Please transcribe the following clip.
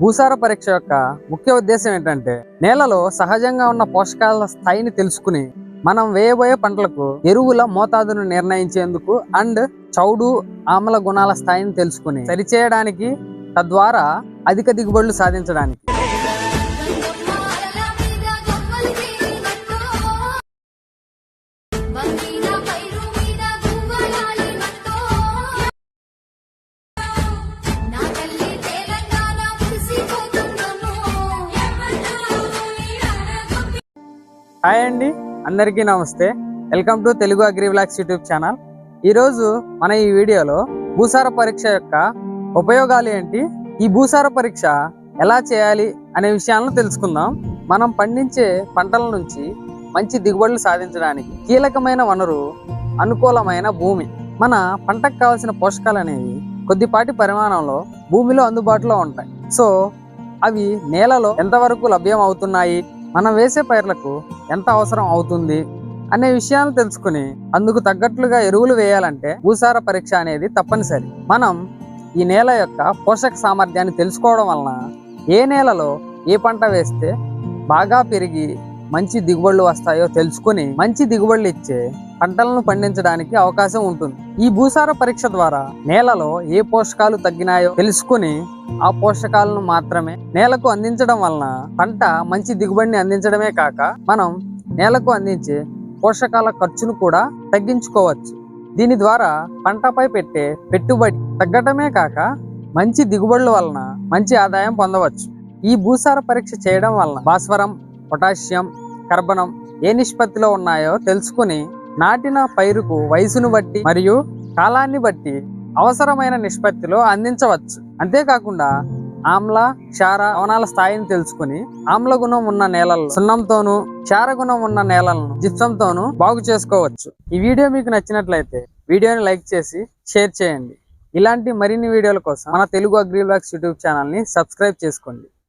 భూసార పరీక్ష యొక్క ముఖ్య ఉద్దేశం ఏంటంటే నేలలో సహజంగా ఉన్న పోషకాల స్థాయిని తెలుసుకుని మనం వేయబోయే పంటలకు ఎరువుల మోతాదును నిర్ణయించేందుకు అండ్ చౌడు ఆమ్ల గుణాల స్థాయిని తెలుసుకుని సరిచేయడానికి తద్వారా అధిక దిగుబడులు సాధించడానికి. గంగమ్మాల హాయ్ అండి అందరికీ నమస్తే. Welcome to Telugu agri vlogs YouTube channel. ఈరోజు మన ఈ వీడియోలో భూసార పరీక్ష యొక్క ఉపయోగాలు ఏంటి ఈ భూసార పరీక్ష ఎలా చేయాలి అనే విషయాలను తెలుసుకుందాం. మనం పండించే పంటల నుంచి మంచి దిగుబడులు సాధించడానికి కీలకమైన వనరు అనుకూలమైన భూమి. మన పంటకు కావాల్సిన పోషకాలు అనేవి కొద్దిపాటి పరిమాణంలో భూమిలో అందుబాటులో ఉంటాయి. సో అవి నేలలో ఎంతవరకు లభ్యం అవుతున్నాయి మనం వేసే పైర్లకు ఎంత అవసరం అవుతుంది అనే విషయాలు తెలుసుకుని అందుకు తగ్గట్లుగా ఎరువులు వేయాలంటే భూసార పరీక్ష అనేది తప్పనిసరి. మనం ఈ నేల యొక్క పోషక సామర్థ్యాన్ని తెలుసుకోవడం వలన ఏ నేలలో ఏ పంట వేస్తే బాగా పెరిగి మంచి దిగుబడులు వస్తాయో తెలుసుకుని మంచి దిగుబడులు ఇచ్చే పంటలను పండించడానికి అవకాశం ఉంటుంది. ఈ భూసార పరీక్ష ద్వారా నేలలో ఏ పోషకాలు తగ్గినాయో తెలుసుకుని ఆ పోషకాలను మాత్రమే నేలకు అందించడం వలన పంట మంచి దిగుబడిని అందించడమే కాక మనం నేలకు అందించే పోషకాల ఖర్చును కూడా తగ్గించుకోవచ్చు. దీని ద్వారా పంటపై పెట్టే పెట్టుబడి తగ్గటమే కాక మంచి దిగుబడుల వలన మంచి ఆదాయం పొందవచ్చు. ఈ భూసార పరీక్ష చేయడం వలన భాస్వరం పొటాషియం కర్బనం ఏ నిష్పత్తిలో ఉన్నాయో తెలుసుకుని నాటిన పైరుకు వయసును బట్టి మరియు కాలాన్ని బట్టి అవసరమైన నిష్పత్తిలో అందించవచ్చు. అంతేకాకుండా ఆమ్ల క్షార లవణాల స్థాయిని తెలుసుకుని ఆమ్ల గుణం ఉన్న నేలలు సున్నంతోనూ క్షార గుణం ఉన్న నేలలను జిప్సంతోనూ బాగు చేసుకోవచ్చు. ఈ వీడియో మీకు నచ్చినట్లయితే వీడియోని లైక్ చేసి షేర్ చేయండి. ఇలాంటి మరిన్ని వీడియోల కోసం మన తెలుగు అగ్రి బ్లాగ్స్ యూట్యూబ్ ఛానల్ని సబ్స్క్రైబ్ చేసుకోండి.